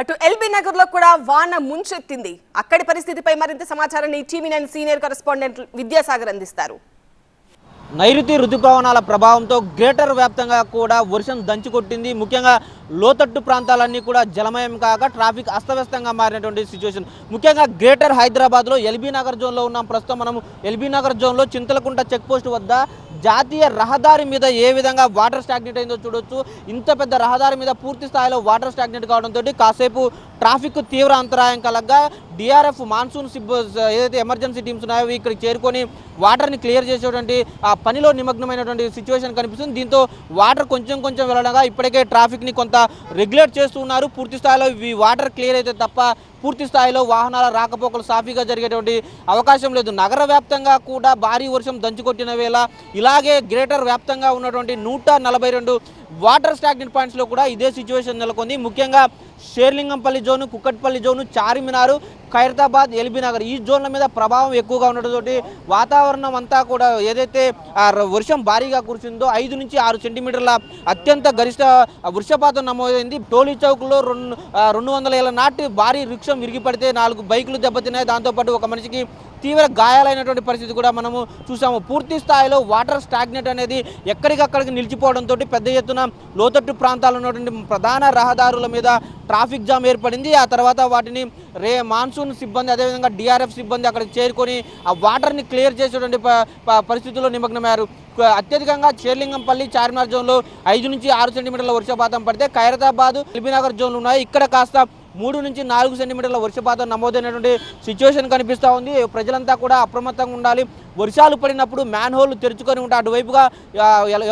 అటు ఎల్బీ నగర్లో కూడా వాన ముంచెత్తింది. అక్కడి పరిస్థితిపై మరింత సమాచారాన్ని TV nine senior correspondent Vidyasagar అందిస్తారు. నైరుతి రుతుపవనాల ప్రభావంతో గ్రేటర్ వ్యాప్తంగా కూడా వర్షం దంచి కొట్టింది ముఖ్యంగా లోతట్టు ప్రాంతాలన్నీ కూడా జలమయం కాక ట్రాఫిక్ అస్తవ్యస్తంగా మారినటువంటి సిచ్యువేషన్. ముఖ్యంగా గ్రేటర్ హైదరాబాద్లో ఎల్బీ నగర్ జోన్లో ఉన్నాం. ప్రస్తుతం మనం ఎల్బీ నగర్ జోన్లో చింతలకుంట చెక్ పోస్ట్ వద్ద జాతీయ రహదారి మీద ఏ విధంగా వాటర్ స్టాగ్నెట్ అయిందో చూడొచ్చు. ఇంత పెద్ద రహదారి మీద పూర్తి స్థాయిలో వాటర్ స్టాగ్నెట్ కావడంతో కాసేపు ట్రాఫిక్ తీవ్ర అంతరాయం కలగ్గా డిఆర్ఎఫ్ మాన్సూన్ సిబ్బ ఏదైతే ఎమర్జెన్సీ టీమ్స్ ఉన్నాయో అవి ఇక్కడికి చేరుకొని వాటర్ని క్లియర్ చేసేటువంటి ఆ పనిలో నిమగ్నమైనటువంటి సిచ్యువేషన్ కనిపిస్తుంది. దీంతో వాటర్ కొంచెం కొంచెం వెళ్ళడంగా ఇప్పటికే ట్రాఫిక్ని కొంత రెగ్యులేట్ చేస్తున్నారు పూర్తి స్థాయిలో ఈ వాటర్ క్లియర్ అయితే తప్ప పూర్తి స్థాయిలో వాహనాల రాకపోకలు సాఫీగా జరిగేటువంటి అవకాశం లేదు. నగర వ్యాప్తంగా కూడా భారీ వర్షం దంచుకొట్టిన వేళ ఇలాగే గ్రేటర్ వ్యాప్తంగా ఉన్నటువంటి నూట నలభై రెండు వాటర్ స్టాగ్నెంట్ పాయింట్స్లో కూడా ఇదే సిచ్యువేషన్ నెలకొంది. ముఖ్యంగా Serilingampally zone Kukatpally zone Charminar Khairatabad LB Nagar ఈ జోన్ల మీద ప్రభావం ఎక్కువగా ఉండటంతో వాతావరణం అంతా కూడా ఏదైతే వర్షం భారీగా కురిసిందో ఐదు నుంచి ఆరు సెంటీమీటర్ల అత్యంత గరిష్ట వృక్షపాతం నమోదైంది. టోలీ చౌక్లో రెండు రెండు వందల ఏళ్ళ నాటి భారీ వృక్షం విరిగిపడితే నాలుగు బైకులు దెబ్బతిన్నాయి. దాంతోపాటు ఒక మనిషికి తీవ్ర గాయాలైనటువంటి పరిస్థితి కూడా మనము చూసాము. పూర్తి స్థాయిలో వాటర్ స్టాగ్నెట్ అనేది ఎక్కడికక్కడికి నిలిచిపోవడంతో పెద్ద ఎత్తున లోతట్టు ప్రాంతాల్లో ఉన్నటువంటి ప్రధాన రహదారుల మీద ట్రాఫిక్ జామ్ ఏర్పడింది. ఆ తర్వాత వాటిని రే మాన్సూన్ సిబ్బంది అదేవిధంగా డిఆర్ఎఫ్ సిబ్బంది అక్కడికి చేరుకొని ఆ వాటర్ని క్లియర్ చేసేటువంటి ప- ప- పరిస్థితుల్లో నిమగ్నమయ్యారు. అత్యధికంగా చేర్లింగంపల్లి చార్మినార్ జోన్లో ఐదు నుంచి ఆరు సెంటీమీటర్ల వర్షపాతం పడితే ఖైరతాబాద్ ఎల్బీనగర్ జోన్లు ఉన్నాయి. ఇక్కడ కాస్త మూడు నుంచి నాలుగు సెంటీమీటర్ల వర్షపాతం నమోదైనటువంటి సిచ్యువేషన్ కనిపిస్తూ ఉంది. ప్రజలంతా కూడా అప్రమత్తంగా ఉండాలి. వర్షాలు పడినప్పుడు మ్యాన్ హోల్ తెరుచుకొని ఉంటే అటువైపుగా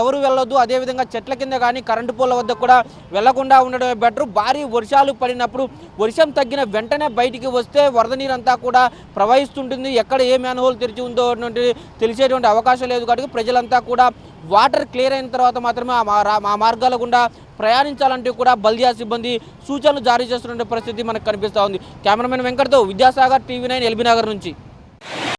ఎవరు వెళ్ళొద్దు. అదేవిధంగా చెట్ల కింద కానీ కరెంటు పోల వద్ద కూడా వెళ్ళకుండా ఉండడమే బెటర్ భారీ వర్షాలు పడినప్పుడు వర్షం తగ్గిన వెంటనే బయటికి వస్తే వరద నీరంతా కూడా ప్రవహిస్తుంటుంది. ఎక్కడ ఏ మ్యాన్ హోల్ తెరిచి ఉందో అటువంటి తెలిసేటువంటి అవకాశం లేదు. కాబట్టి ప్రజలంతా కూడా వాటర్ క్లియర్ అయిన తర్వాత మాత్రమే ఆ మా- రా- మార్గాల గుండా ప్రయాణించాలంటే కూడా బల్దియా సిబ్బంది సూచనలు జారీ చేస్తున్న పరిస్థితి మనకు కనిపిస్తూ ఉంది. Cameraman వెంకట్తో Vidyasagar TV nine LB Nagar నుంచి.